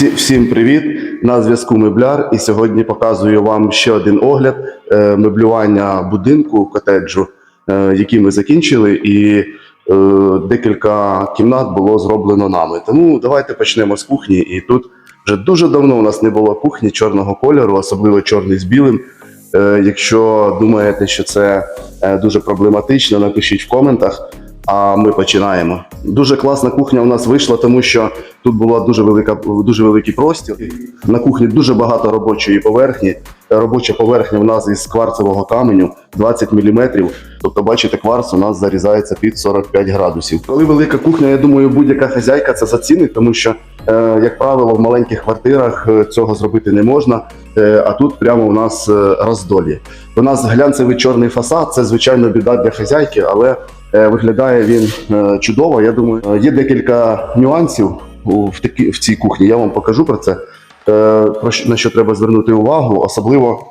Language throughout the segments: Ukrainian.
Всі, всім привіт! На зв'язку Мебляр. І сьогодні показую вам ще один огляд е, меблювання будинку котеджу, е, який ми закінчили, і е, декілька кімнат було зроблено нами. Тому давайте почнемо з кухні. І тут вже дуже давно у нас не було кухні чорного кольору, особливо чорний з білим. Якщо думаєте, що це дуже проблематично, напишіть в коментах. А ми починаємо. Дуже класна кухня у нас вийшла, тому що тут була дуже велика, дуже великий простір. На кухні дуже багато робочої поверхні. Робоча поверхня у нас із кварцевого каменю 20 мм. Тобто, бачите, кварц у нас зарізається під 45 градусів. Коли велика кухня, я думаю, будь-яка хазяйка це зацінить, тому що, е, як правило, в маленьких квартирах е, цього зробити не можна. Е, а тут прямо у нас роздолі. У нас глянцевий чорний фасад, це звичайно біда для хазяйки, але Виглядає він е, чудово. Я думаю, Е, є декілька нюансів в такі в цій кухні. Я вам покажу про це. Е, Про на що треба звернути увагу. Особливо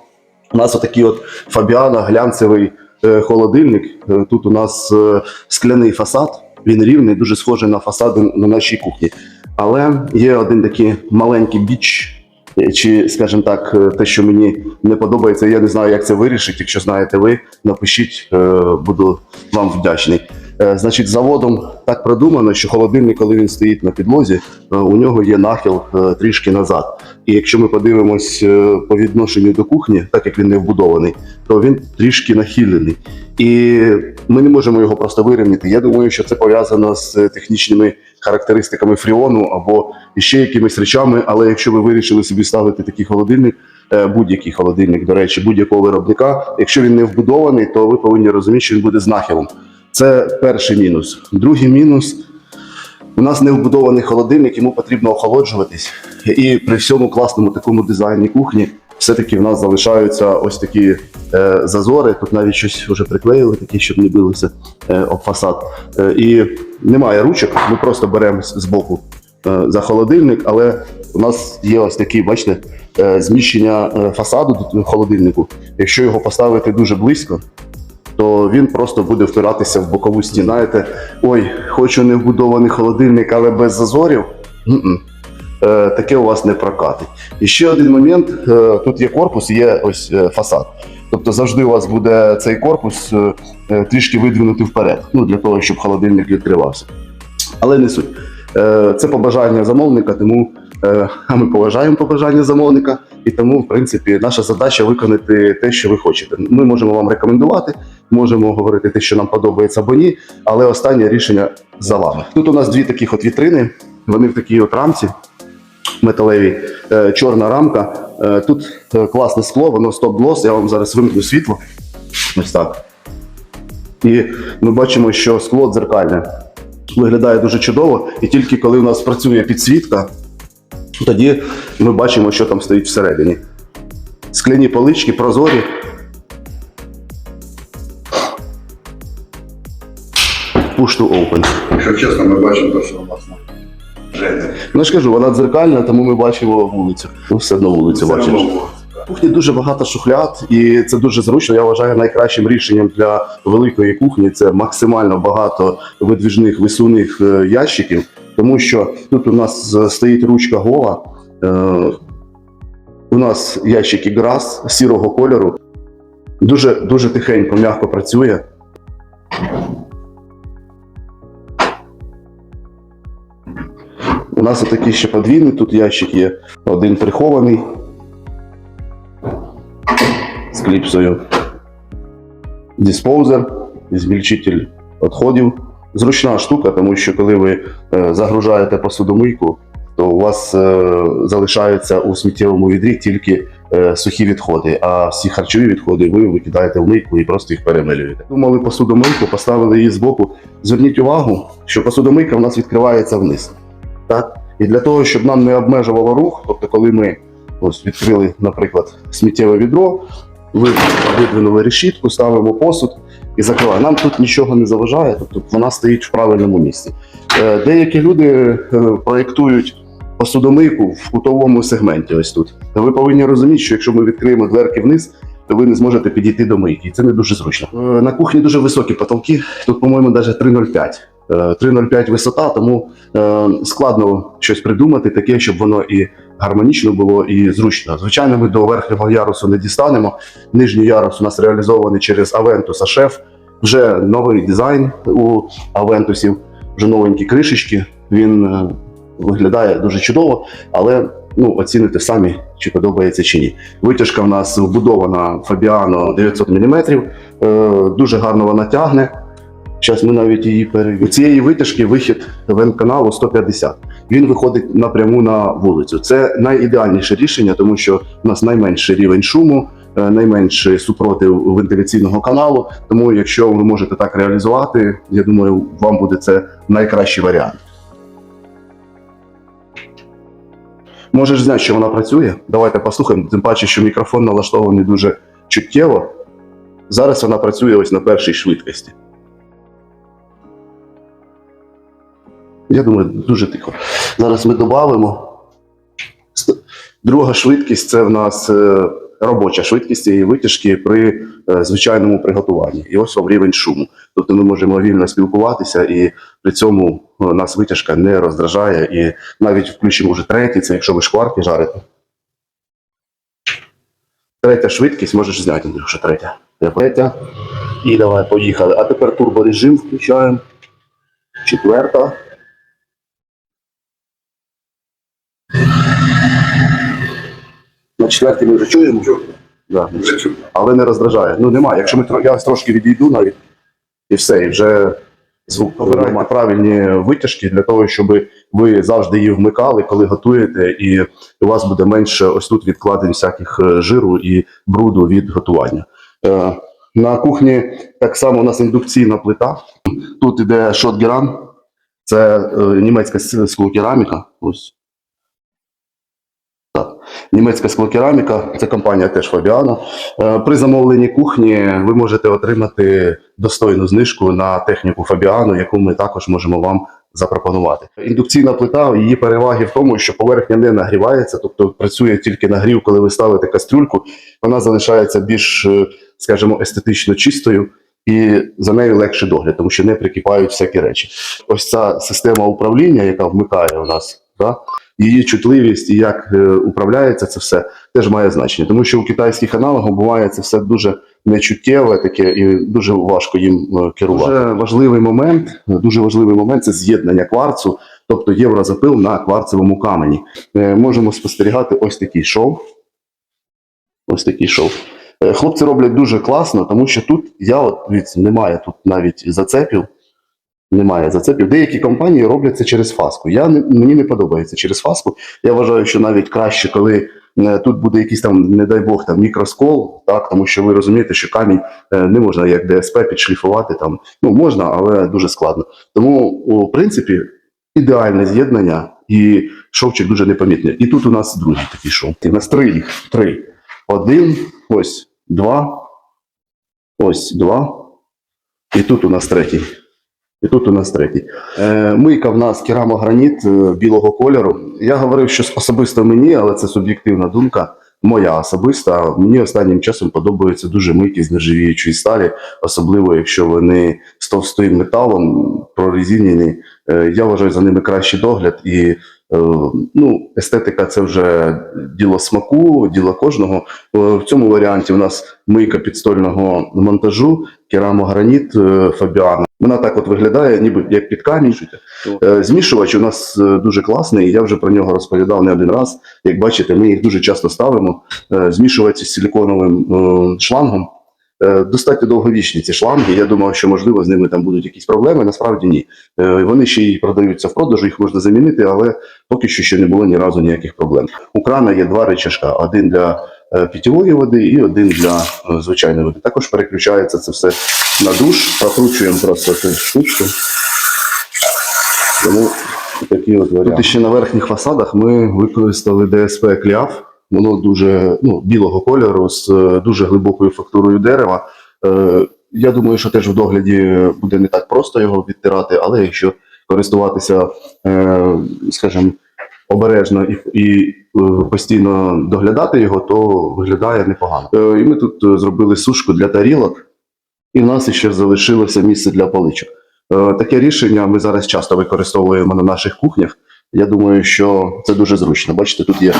у нас отакий от Фабіана глянцевий е, холодильник. Е, Тут у нас е, скляний фасад. Він рівний, дуже схожий на фасади на нашій кухні. Але є один такий маленький біч. Чи, скажімо так, е, те, що мені не подобається, я не знаю, як це вирішити. Якщо знаєте ви, напишіть, е, буду вам вдячний. Е, Значить, заводом так продумано, що холодильник, коли він стоїть на підлозі, е, у нього є нахил е, трішки назад. І якщо ми подивимось по відношенню до кухні, так як він не вбудований, то він трішки нахилений. І ми не можемо його просто вирівняти. Я думаю, що це пов'язано з технічними характеристиками фріону або ще якимись речами. Але якщо ви вирішили собі ставити такий холодильник, будь-який холодильник, до речі, будь-якого виробника, якщо він не вбудований, то ви повинні розуміти, що він буде з нахилом. Це перший мінус. Другий мінус. У нас не вбудований холодильник, йому потрібно охолоджуватись. І при всьому класному такому дизайні кухні все-таки в нас залишаються ось такі е, зазори. Тут навіть щось вже приклеїли, такі, щоб не билося е, об фасад. Е, і немає ручок, ми просто беремо з боку е, за холодильник, але у нас є ось такі, бачите, е, зміщення е, фасаду в холодильнику. Якщо його поставити дуже близько, то він просто буде впиратися в бокову стіну. Знаєте, ой, хочу не вбудований холодильник, але без зазорів. Е, таке у вас не прокатить. І ще один момент: е, тут є корпус, є ось е, фасад. Тобто завжди у вас буде цей корпус е, е, трішки видвинути вперед, ну для того, щоб холодильник відкривався. Але не суть. Е, Це побажання замовника, тому а ми поважаємо побажання замовника, і тому, в принципі, наша задача виконати те, що ви хочете. Ми можемо вам рекомендувати, можемо говорити те, що нам подобається або ні, але останнє рішення за вами. Тут у нас дві таких от вітрини, вони в такій от рамці металевій, е, чорна рамка. Е, Тут е, класне скло, воно стоп-глос. Я вам зараз вимкну світло. Ось так. І ми бачимо, що скло дзеркальне виглядає дуже чудово, і тільки коли у нас працює підсвітка, тоді ми бачимо, що там стоїть всередині. Скляні полички, прозорі. Push to open. Якщо чесно, ми бачимо те, що у нас на Ну я ж кажу, вона дзеркальна, тому ми бачимо вулицю. Ну, все одно вулицю бачиш. В кухні дуже багато шухляд, і це дуже зручно. Я вважаю найкращим рішенням для великої кухні це максимально багато видвіжних висувних е, ящиків, тому що тут у нас е, стоїть ручка гола. Е, у нас ящики грас сірого кольору. Дуже, дуже тихенько, м'яко працює. У нас отакий ще подвійний тут ящик є. Один прихований з кліпсою. Диспоузер, змільчитель відходів. Зручна штука, тому що коли ви е, загружаєте посудомийку, то у вас е, залишаються у сміттєвому відрі тільки е, сухі відходи, а всі харчові відходи ви викидаєте в мийку і просто їх перемилюєте. Думали посудомийку, поставили її збоку. Зверніть увагу, що посудомийка у нас відкривається вниз. Так? І для того, щоб нам не обмежувало рух, тобто, коли ми ось відкрили, наприклад, сміттєве відро, ви видвинули решітку, ставимо посуд і закриваємо. Нам тут нічого не заважає, тобто вона стоїть в правильному місці. Е, Деякі люди е, проєктують посудомийку в кутовому сегменті. Ось тут. Та ви повинні розуміти, що якщо ми відкриємо дверки вниз, то ви не зможете підійти до мийки. І це не дуже зручно. Е, На кухні дуже високі потолки. Тут, по-моєму, навіть 3,05. Е, 3,05 висота, тому складно щось придумати таке, щоб воно і гармонічно було, і зручно. Звичайно, ми до верхнього ярусу не дістанемо. Нижній ярус у нас реалізований через Aventus HF. Вже новий дизайн у Авентусів, вже новенькі кришечки. Він е, виглядає дуже чудово, але ну, оціните самі, чи подобається чи ні. Витяжка в нас вбудована Fabiano 900 мм. Дуже гарно вона тягне. Зараз ми навіть її перевіримо. У цієї витяжки вихід ВН-каналу 150. Він виходить напряму на вулицю. Це найідеальніше рішення, тому що у нас найменший рівень шуму, найменший супротив вентиляційного каналу. Тому, якщо ви можете так реалізувати, я думаю, вам буде це найкращий варіант. Можеш знати, що вона працює? Давайте послухаємо. Тим паче, що мікрофон налаштований дуже чуттєво. Зараз вона працює ось на першій швидкості. Я думаю, дуже тихо. Зараз ми додамо. Друга швидкість це в нас е, робоча швидкість цієї витяжки при е, звичайному приготуванні. І ось вам рівень шуму. Тобто ми можемо вільно спілкуватися, і при цьому е, нас витяжка не роздражає. І навіть включимо вже третій, це якщо ви шкварки жарите. Третя швидкість, можеш зняти, Андрюша, третя. Третя. І давай, поїхали. А тепер турборежим включаємо. Четверта. На четвертій ми вже чуємо. Да. Вже чую. Але не роздражає. Ну немає. Якщо ми тро- я ось трошки відійду навіть, і все, і вже звук Обирайте правильні витяжки для того, щоб ви завжди її вмикали, коли готуєте, і у вас буде менше ось тут відкладень всяких е, жиру і бруду від готування. Е, на кухні так само у нас індукційна плита. Тут іде шотгеран, це е, німецька с- склокераміка. Ось. Німецька склокераміка, це компанія теж Fabiano. Е, При замовленні кухні ви можете отримати достойну знижку на техніку Fabiano, яку ми також можемо вам запропонувати. Індукційна плита, її переваги в тому, що поверхня не нагрівається, тобто працює тільки нагрів, коли ви ставите кастрюльку, вона залишається більш, е, скажімо, естетично чистою. І за нею легше догляд, тому що не прикипають всякі речі. Ось ця система управління, яка вмикає у нас, да, її чутливість і як е, управляється це все, теж має значення. Тому що у китайських аналогах буває це все дуже нечуттєве таке і дуже важко їм е, керувати. Дуже важливий момент, дуже важливий момент це з'єднання кварцу, тобто єврозапил на кварцевому камені. Е, Можемо спостерігати ось такий шов. Ось такий шов. Е, Хлопці роблять дуже класно, тому що тут я от дивіться, немає тут навіть зацепів. Немає зацепів. Деякі компанії роблять це через фаску. Я мені не подобається через фаску. Я вважаю, що навіть краще, коли е, тут буде якийсь там, не дай Бог, там мікроскол, так, тому що ви розумієте, що камінь е, не можна як ДСП підшліфувати там. Ну можна, але дуже складно. Тому, у принципі, ідеальне з'єднання і шовчик дуже непомітний. І тут у нас другий такий шов. У нас три їх. Три. Один, ось, два, ось два. І тут у нас третій. І тут у нас третій. Е, мийка в нас керамограніт е, білого кольору. Я говорив, що особисто мені, але це суб'єктивна думка. Моя особиста. Мені останнім часом подобаються дуже мийки з нержавіючої сталі, особливо якщо вони з товстим металом прорезинені. Е, я вважаю за ними кращий догляд і ну, естетика це вже діло смаку, діло кожного. Е, В цьому варіанті у нас мийка підстольного монтажу, керамограніт е, Фабіана. Вона так от виглядає, ніби як під камінь. Е, Змішувач у нас е, дуже класний. Я вже про нього розповідав не один раз. Як бачите, ми їх дуже часто ставимо. Е, Змішувач з силіконовим е, шлангом. Е, Достатньо довговічні ці шланги. Я думав, що можливо з ними там будуть якісь проблеми. Насправді ні. Е, Вони ще й продаються в продажу, їх можна замінити, але поки що ще не було ні разу ніяких проблем. У крана є два речашка: один для е, питьової води і один для звичайної води. Також переключається це все на душ, прокручуємо просто цю штучку. Тому такі от варіанти. Тут ще на верхніх фасадах ми використали ДСП кляв. Воно дуже ну, білого кольору з е, дуже глибокою фактурою дерева. Е, я думаю, що теж в догляді буде не так просто його відтирати, але якщо користуватися, е, скажімо, обережно і, і е, постійно доглядати його, то виглядає непогано. І ми тут зробили сушку для тарілок, і в нас ще залишилося місце для паличок. Таке рішення ми зараз часто використовуємо на наших кухнях. Я думаю, що це дуже зручно. Бачите, тут є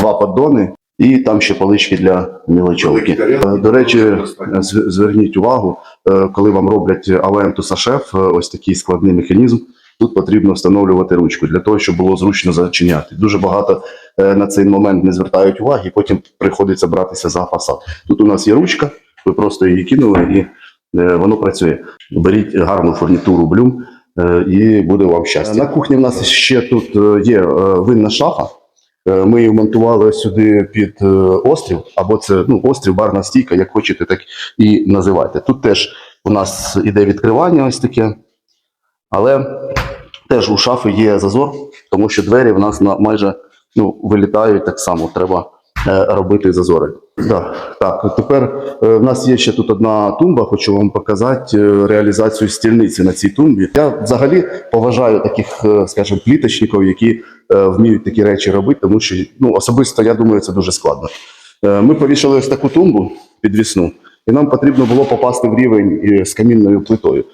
два поддони і там ще полички для мілочовки. Е, До речі, зверніть увагу, е, коли вам роблять Aventus Сашеф, ось такий складний механізм. Тут потрібно встановлювати ручку для того, щоб було зручно зачиняти. Дуже багато е, на цей момент не звертають уваги, і потім приходиться братися за фасад. Тут у нас є ручка, ви просто її кинули і воно працює. Беріть гарну фурнітуру блюм і буде вам щастя. На кухні в нас ще тут е, є е, винна шафа. Е, Ми її вмонтували сюди під е, острів, або це ну, острів, барна стійка, як хочете, так і називайте. Тут теж у нас іде відкривання ось таке, але теж у шафи є зазор, тому що двері в нас на майже ну, вилітають так само. Треба е, робити зазори. Да, так, тепер е, в нас є ще тут одна тумба. Хочу вам показати е, реалізацію стільниці на цій тумбі. Я взагалі поважаю таких, е, скажімо, пліточників, які е, вміють такі речі робити, тому що ну, особисто я думаю, це дуже складно. Е, Ми повішали ось таку тумбу підвісну, і нам потрібно було попасти в рівень е, з камінною плитою.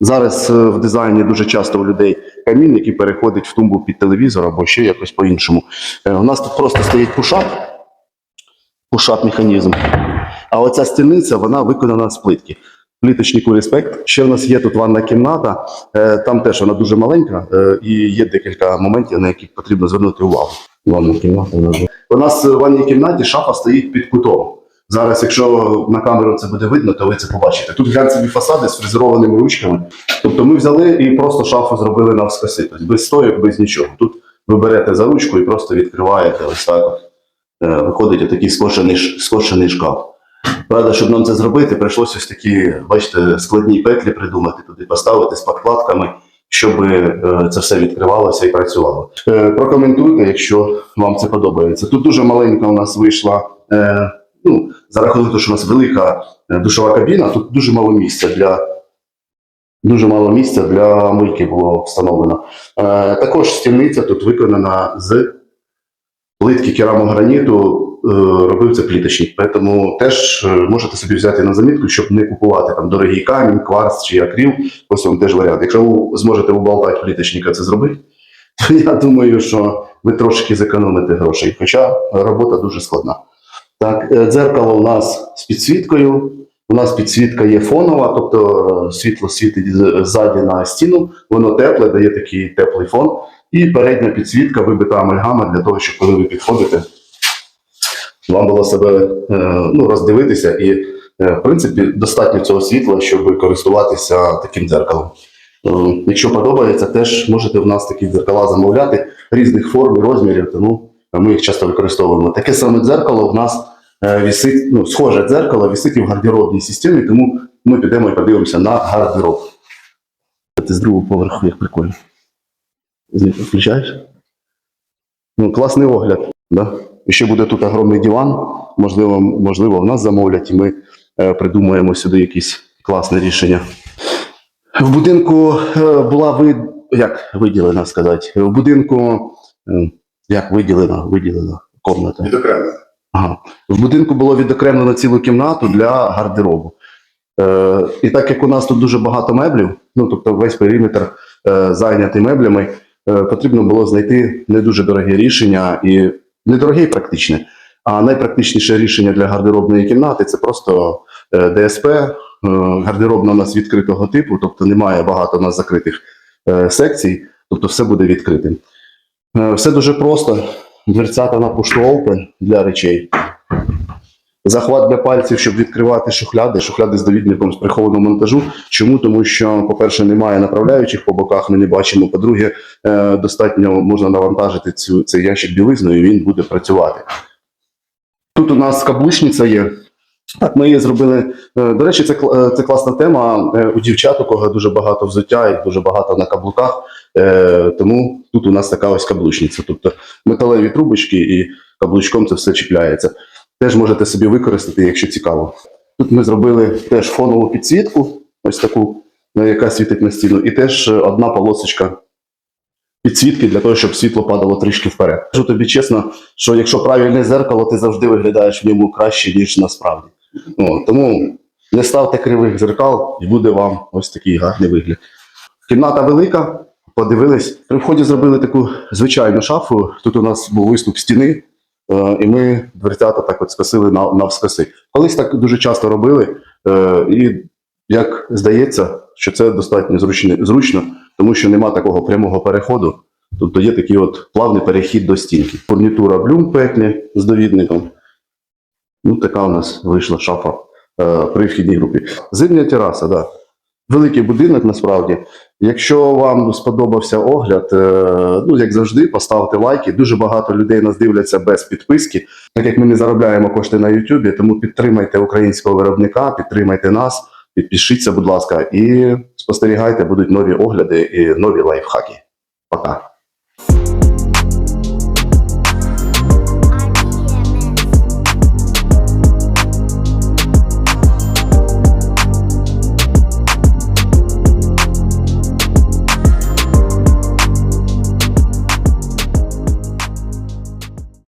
Зараз е, в дизайні дуже часто у людей камін, який переходить в тумбу під телевізор або ще якось по-іншому. Е, У нас тут просто стоїть пушап, пушап механізм. А оця стільниця вона виконана з плитки. Пліточнику респект. Ще в нас є тут ванна кімната, е, там теж вона дуже маленька, і є декілька моментів, на які потрібно звернути увагу. Ванна кімната. У нас в ванній кімнаті шафа стоїть під кутом. Зараз, якщо на камеру це буде видно, то ви це побачите. Тут глянцеві фасади з фрезерованими ручками. Тобто ми взяли і просто шафу зробили навскоси, тобто без стойок, без нічого. Тут ви берете за ручку і просто відкриваєте ось так. Е, Виходить отакий скошений, скошений шкаф. Правда, щоб нам це зробити, прийшлося ось такі, бачите, складні петлі придумати, туди поставити з подкладками, щоб е, це все відкривалося і працювало. Е, Прокоментуйте, якщо вам це подобається. Тут дуже маленька у нас вийшла. Ну, за рахунок того, що у нас велика е, душова кабіна, тут дуже мало місця для. Дуже мало місця для мийки було встановлено. Е, також стільниця тут виконана з плитки керамограніту, е, робив це пліточник. Тому теж е, можете собі взяти на замітку, щоб не купувати там дорогий камінь, кварц чи акрил. Ось вам теж варіант. Якщо ви зможете уболтати пліточника це зробити, то я думаю, що ви трошки зекономите грошей. Хоча робота дуже складна. Так, е, дзеркало у нас з підсвіткою. У нас підсвітка є фонова, тобто е, світло світить ззаді на стіну, воно тепле, дає такий теплий фон. І передня підсвітка вибита амальгама для того, щоб коли ви підходите, вам було себе е, ну, роздивитися. І, в принципі, достатньо цього світла, щоб користуватися таким дзеркалом. Якщо подобається, теж можете в нас такі дзеркала замовляти різних форм і розмірів, тому ми їх часто використовуємо. Таке саме дзеркало в нас е, вісить, ну, схоже дзеркало вісить і в гардеробній системі, тому ми підемо і подивимося на гардероб. Ти з другого поверху, як прикольно. Включаєш? Ну, класний огляд. Да? І ще буде тут огромний диван. Можливо, можливо, в нас замовлять, і ми е, придумаємо сюди якісь класне рішення. В будинку е, була вид... як виділена сказати? В будинку е, як виділена, виділена комната. Відокремлено. Ага. В будинку було відокремлено цілу кімнату для гардеробу. Е, і так як у нас тут дуже багато меблів, ну тобто весь периметр е, зайнятий меблями, е, потрібно було знайти не дуже дороге рішення і не дороге і практичне. А найпрактичніше рішення для гардеробної кімнати це просто е, ДСП. Е, гардеробна у нас відкритого типу, тобто немає багато у нас закритих е, секцій, тобто все буде відкритим. Е, все дуже просто. Дверцята на push для речей. Захват для пальців, щоб відкривати шухляди, шухляди з довідником з прихованого монтажу. Чому? Тому що, по-перше, немає направляючих по боках, ми не бачимо. По-друге, е, достатньо можна навантажити цю, цей ящик білизною, і він буде працювати. Тут у нас каблучниця є. Так, ми її зробили. Е, До речі, це, це класна тема. У дівчат, у кого дуже багато взуття і дуже багато на каблуках. Е, Тому тут у нас така ось каблучниця. Тобто металеві трубочки і каблучком це все чіпляється. Теж можете собі використати, якщо цікаво. Тут ми зробили теж фонову підсвітку, ось таку, е, яка світить на стіну, і теж е, одна полосочка підсвітки для того, щоб світло падало трішки вперед. Кажу тобі чесно, що якщо правильне зеркало, ти завжди виглядаєш в ньому краще, ніж насправді. О, тому Не ставте кривих зеркал, і буде вам ось такий гарний вигляд. Кімната велика, подивились. При вході зробили таку звичайну шафу. Тут у нас був виступ стіни, е, і ми дверцята так от скосили на, навскоси. Колись так дуже часто робили, е, і як здається, що це достатньо зручно, тому що нема такого прямого переходу. Тобто є такий от плавний перехід до стінки. Фурнітура блюм петлі з довідником. Ну, така у нас вийшла шафа е, при вхідній групі. Зимня тераса, да. Великий будинок насправді. Якщо вам сподобався огляд, е, ну як завжди, поставте лайки. Дуже багато людей нас дивляться без підписки. Так як ми не заробляємо кошти на Ютубі, тому підтримайте українського виробника, підтримайте нас, підпишіться, будь ласка, і спостерігайте, будуть нові огляди і нові лайфхаки. Пока.